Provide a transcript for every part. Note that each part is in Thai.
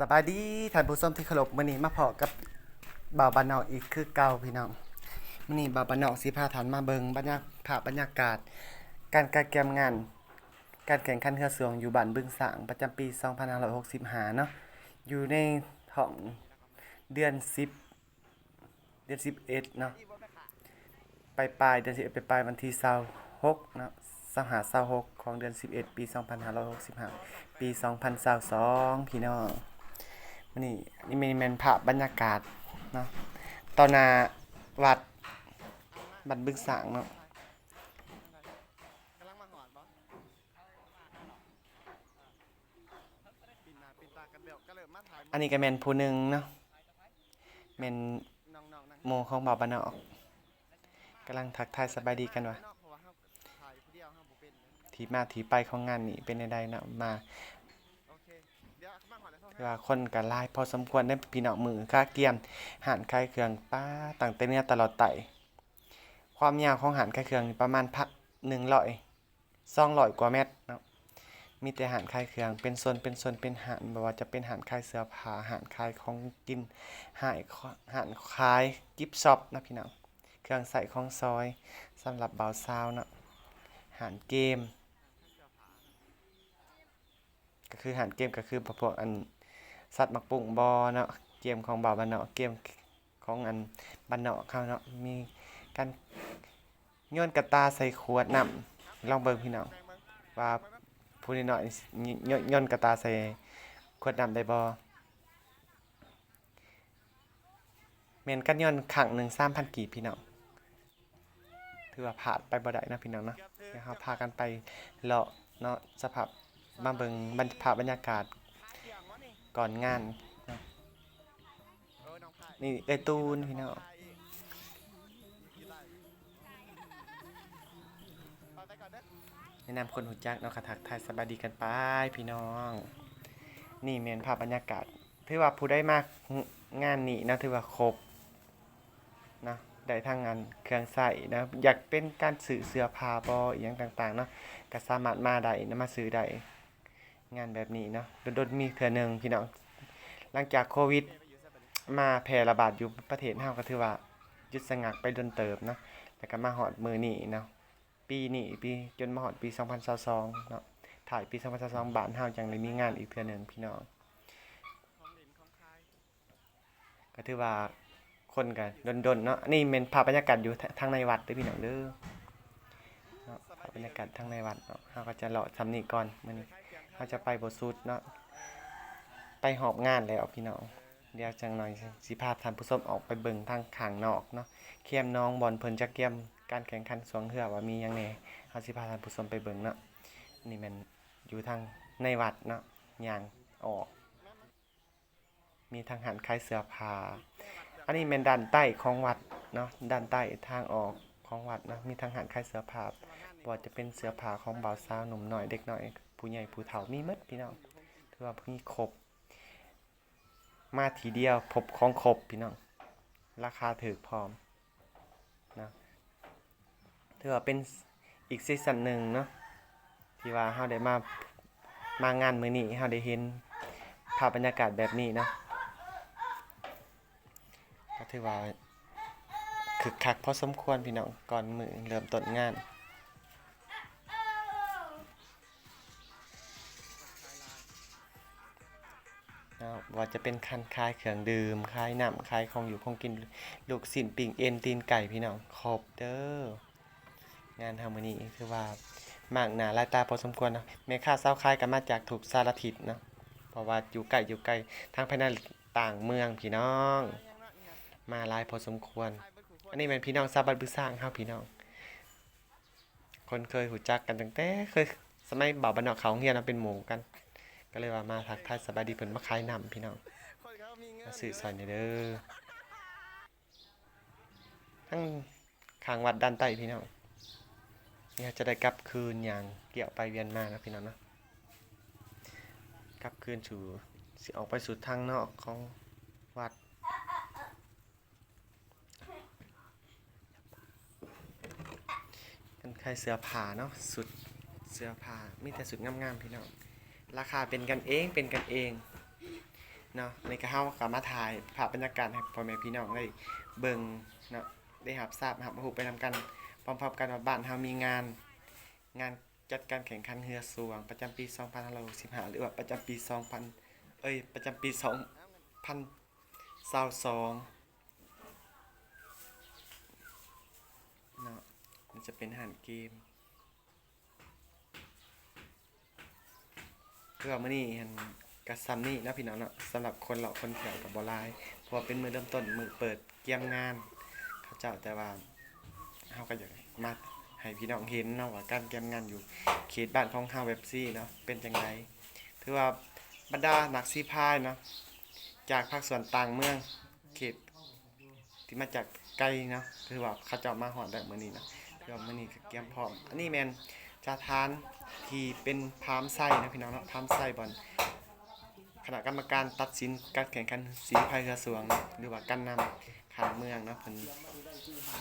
สบายดีท่านผู้ชมที่เคารพมื้อนี้มาพอกับบ่าวบ้านนอกอีกคือเก่าพี่น้องมื้อนี้บ่าวบ้านนอกสิพาท่านมาเบิ่งบรรยากาศบรรยากาศ การการแกมงาน การแข่งขันเรือสวงอยู่บ้านบึงสางประจำปี2565เนาะอยู่ในท้องเดือน 10 เดือน 11เนาะปลายปลายเดือน11ไปปลายวันที่26เนาะ25 26ของเดือน 11 ปี 2565 ปี 2022พี่น้อง มื้นี่นี่เป็นภาพบรรยากาศเนาะตอนนาวัดบัดบึกสางเนาะอันนี้ก็แมนผู้หนึ่งเนาะแมนโมของบ่าวบานนอกกำลังทักทายสบายดีกันวะเนาะเพราะว่าเฮาถ่ายผู้เดียวเฮาบ่เป็นเลยที่มาทีไปของงานนี้เป็นใดๆเนาะมา โอเคเดี๋ยวมาหอดแล้ คือว่าคนก็หลายพอสมควรได้พี่น้องมือค่าเกียมหารคายเครื่องป้าตั้งแต่เนื้อตลอดไตความยาวของหารคายเครื่องประมาณพัก100 200กว่าเมตรเนาะมีแต่หารคลายเครื่องเป็นส่วนเป็นส่วนเป็นหารแบบว่าจะเป็นหารคลายเสื้อผ้าหารคลายของกินหารอาหารคลายกิฟช็อปนะพี่น้องเครื่องใส่ของซอยสำหรับเบาซาวเนาะหารเกม ก็คือหารเกมก็คือพวกอัน สัตว์มักปุ่งบอเนาะเกมของเบาบันเนาะเกมของอันบันเนาะเขาเนาะมีการโยนกระตาใส่ขวดน้ำลองเบิ่งพี่น้องว่าผู้นิดหน่อยย่นย่นกระตาใส่ขวดน้ำได้บ่แม่นกันย่นขังหนึ่งสามพันกีบพี่น้องถือว่าผ่านไปบ่ได้นะพี่น้องเนาะเดี๋ยวเราพากันไปเลาะเนาะสภาพมาเบิ่งบรรยภาพบรรยากาศ ก่อนงานเออน้องพายนี่เอตูนพี่น้องแนะนำคนหูจักเนาะค่ะทักทายสบายดีกันไปพี่น้อง นี่แม่นภาพบรรยากาศถือว่าผู้ได้มากงานนี้นะถือว่าครบนะได้ทั้งงานเครื่องใส่นะอยากเป็นการสื่อเสื้อผ้าบออย่างต่างๆเนาะก็สามารถมาได้นะมาซื้อได้ งานแบบนี้เนาะโดนๆมีเทื่อหนึงพี่น้องหลังจากโควิด มาแพร่ระบาดอยู่ประเทศเฮาก็ถือว่าหยุดสงักไปโดนเติบเนาะแล้วก็มาฮอดมือนี้เนาะปีนี้ปีจนมาฮอดปี 2022เนาะถ่ายปี 2022บ้านเฮาจังได้มีงานอีกเทื่อหนึงพี่น้องก็ถือว่าคนกันดนๆเนาะนี่เป็นภาพบรรยากาศอยู่ทางในวัดเด้อพี่น้องเด้อเนาะภาพบรรยากาศทางในวัดเนาะเฮาก็จะเลาะทำนี่ก่อนมื้อนี้ เสียงเฮาจะไปบ่สุดเนาะไปหอบงานแล้วพี่น้องเดี๋ยวจังหน่อยสิพาท่านผู้ชมออกไปเบิ่งทางขางนอกเนาะเคียมน้องบอลเพิ่นจะเกียมการแข่งขันสวงเหือว่ามียังแหน่เฮาสิพาทานผู้ชมไปเบิ่งเนาะนี่มันอยู่ทางในวัดเนาะย่างออก มีทางหันคล้ายเสือผาอันนี้เป็นด้านใต้ของวัดเนาะด้านใต้ทางออกของวัดเนาะมีทางหันคล้ายเสือผาบ่ว่าจะเป็นเสือผาของบ่าวสาวหนุ่มหน้อยเด็กหน้อย ผู้ใหญ่ผู้เฒ่ามีหมดพี่น้องถือว่ามีครบ มาทีเดียวพบของครบพี่น้อง ราคาถูกพร้อมนะถือว่าเป็นอีกซีซั่นหนึ่งเนาะที่ว่าเฮาได้มามางานมื้อนี้เฮาได้เห็นภาพบรรยากาศแบบนี้นะก็ถือว่าคึกคักพอสมควรพี่น้องก่อนมือเริ่มต้นงาน ว่าจะเป็นคันคายเครื่องดื่มคายน้ำคายของอยู่ของกินลูกสินปิ่งเอ็นตีนไก่พี่น้องครบเด้องานทำมื้อนี้คือว่ามากหนาลายตาพอสมควรนะแม่ค้าสาคายก็มาจากถูกสารทิศนะเพราะว่าอยู่ใกลอยู่ไกลทางภายในต่างเมืองพี่น้อง มาลายพอสมควร อันนี้เป็นพี่น้องซาบันบึกสร้างครับพี่น้อง คนเคยหูจักกันตั้งแต่เคยสมัยบ่าวบ้านนอกเขาเฮียนเราเป็นหมู่กัน ก็เลยว่ามาทักทายสบายดีเพิ่นมาขายนำพี่น้องมาสื่อสารเด้อทั้งข้างวัดด้านใต้พี่น้องเนี่ยจะได้กลับคืนอย่างเกี่ยวไปเวียนมานะพี่น้องนะกลับคืนสู่สิออกไปสู่ทางนอกของวัดกันใครเสื้อผ้าเนาะสุดเสื้อผ้ามีแต่สุดงามๆพี่น้อง ราคาเป็นกันเองเป็นกันเองเนาะอันนี้ก็เฮาก็มาถ่ายภาพบรรยากาศให้พ่อแม่พี่น้องได้เบิ่งเนาะได้รับทราบรับรู้ไปนำกันพร้อมๆกันว่าบ้านเฮามีงาน งานจัดการแข่งขันเรือสวง ประจำปี2565หรือว่าประจำปี 2000 เอ้ย ประจำปี 2022เนาะมันจะเป็นหารเกม พื่อมื้อนี้หันกะซัมนี่นะพี่น้องเนาะสำหรับคนเลาคนแถวกับบหลายเพราะว่าเป็นมือเริ่มต้นมือเปิดเกี่ยมงานเขาเจ้าแต่ว่าเฮาก็อยากมาให้พี่น้องเห็นเนาะว่าการเกี่ยมงานอยู่เขตบ้านของเฮาเว็บซี่เนาะเป็นจังไดถือว่าบรรดานักซีพายเนาะจากภาคส่วนต่างเมืองเขตที่มาจากไกลเนาะคือว่าเขาเจ้ามาฮอดได้มื้อนี้นะคือว่ามื้อนี้ก็เกี่ยมพร้อมอันนี้แมน จาทานที่เป็นพามไส้นะพี่น้องเนาะพามไส้บอลคณะกรรมการตัดสินการแข่งขันสีพายเรือสวงหรือว่าการนำขางเมืองนะเพิ่น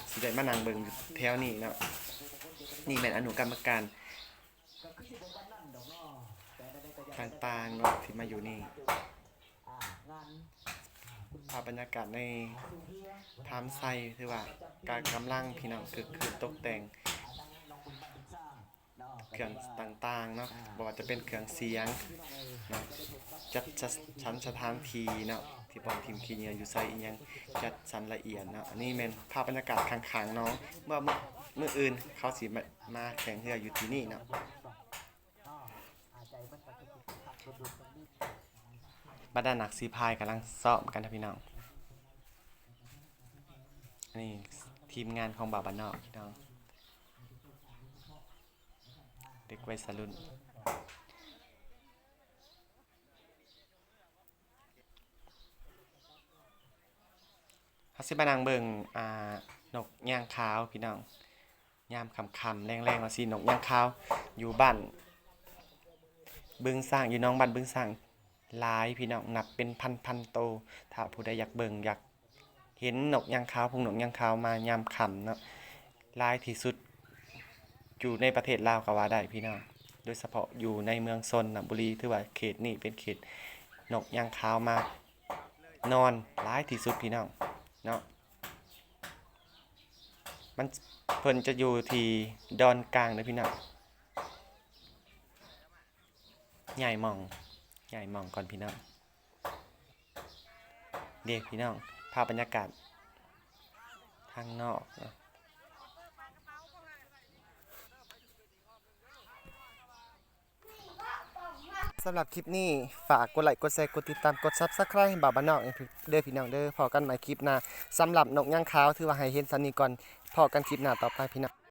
สิได้มานั่งเบิ่งอยู่แถวนี้เนาะนี่แม่นอนุกรรมการต่างๆเนาะที่มาอยู่นี่ภาพบรรยากาศในทามไซคือว่าการกำลังพี่น้องคือคือตกแต่ง เครื่องต่างๆเนาะบ่ว่าจะเป็นเครื่องเสียงเนาะจัดจัดชั้นสถานที่เนาะที่บอลทีมขี้เหงื่ออยู่ใส่อีหยังจัดสรรละเอียดเนาะอันนี้แม่นภาพบรรยากาศข้างๆน้องเมื่อมื้อมื้ออื่นเขาสิมามาแข่งเรืออยู่ที่นี่เนาะบรรดานักสีพายกำลังซ้อมกันนะพี่น้องอันนี้ทีมงานของบ่าวบ้านนอกพี่น้อง เด็กวัยรุ่นฮัสซิบานังเบิงอ่านกย่างขาวพี่น้องยามคำคำๆแรงๆว่าสินกย่างขาวอยู่บ้านบึงสร้างอยู่น้องบ้านบึงสร้างหลายพี่น้องนับเป็นพันพันๆโตวถ้าผู้ใดอยากเบิงอยากเห็นนกย่างขาวพงนกย่างขาวมายามคำเนาะลายที่สุด อยู่ในประเทศลาวก็ว่าได้พี่น้องโดยเฉพาะอยู่ในเมืองซนนะบุรีถือว่าเขตนี้เป็นเขตนกยางขาวมากนอนร้ายที่สุดพี่น้องเนาะมันเพิ่นจะอยู่ที่ดอนกลางนะพี่น้องใหญ่หมองใหญ่หมองก่อนพี่น้องเด็กพี่น้องภาพบรรยากาศข้างนอกเนาะ สำหรับคลิปนี้ฝากกดไลค์กดแชร์กดติดตามกดซับสไครต์ให้บ่าวบ้านนอกเด้อพี่น้องเด้อพอกันใหม่คลิปหน้าสำหรับนกย่างขาวถือว่าให้เห็นสันนี้ก่อนพอกันคลิปหน้าต่อไปพี่น้อง